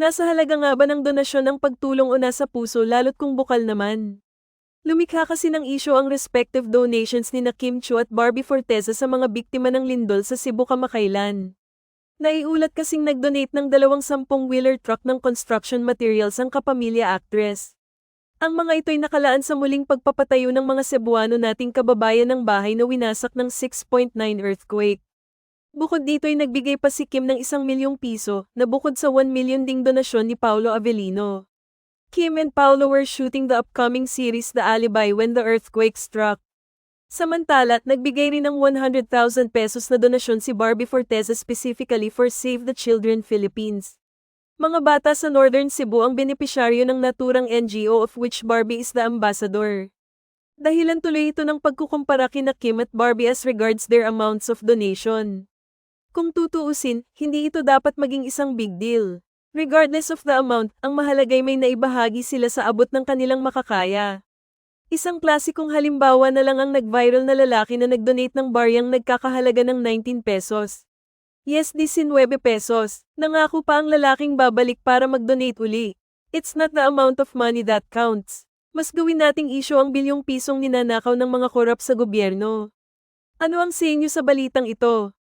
Nasa halaga nga ba ng donasyon ang pagtulong o nasa puso lalo't kung bukal naman? Lumikha kasi ng isyo ang respective donations ni na Kim Chu at Barbie Forteza sa mga biktima ng lindol sa Cebu kamakailan. Naiulat kasing nag-donate ng dalawang sampung wheeler truck ng construction materials ang kapamilya actress. Ang mga ito'y nakalaan sa muling pagpapatayo ng mga Cebuano nating kababayan ng bahay na winasak ng 6.9 earthquake. Bukod dito'y nagbigay pa si Kim ng isang milyong piso na bukod sa 1 million ding donasyon ni Paulo Avellino. Kim and Paulo were shooting the upcoming series The Alibi when the earthquake struck. Samantala, nagbigay rin ng 100,000 pesos na donasyon si Barbie Forteza specifically for Save the Children Philippines. Mga bata sa Northern Cebu ang benepisyaryo ng naturang NGO of which Barbie is the ambassador. Dahilan tuloy ito ng pagkukumpara kina Kim at Barbie as regards their amounts of donation. Kung tutuusin, hindi ito dapat maging isang big deal. Regardless of the amount, ang mahalagay may naibahagi sila sa abot ng kanilang makakaya. Isang klasikong halimbawa na lang ang nag-viral na lalaki na nag-donate ng baryang nagkakahalaga ng 19 pesos. Yes, 19 pesos. Nangako pa ang lalaking babalik para mag-donate uli. It's not the amount of money that counts. Mas gawin nating isyo ang bilyong pisong ninanakaw ng mga korap sa gobyerno. Ano ang sa inyo sa balitang ito?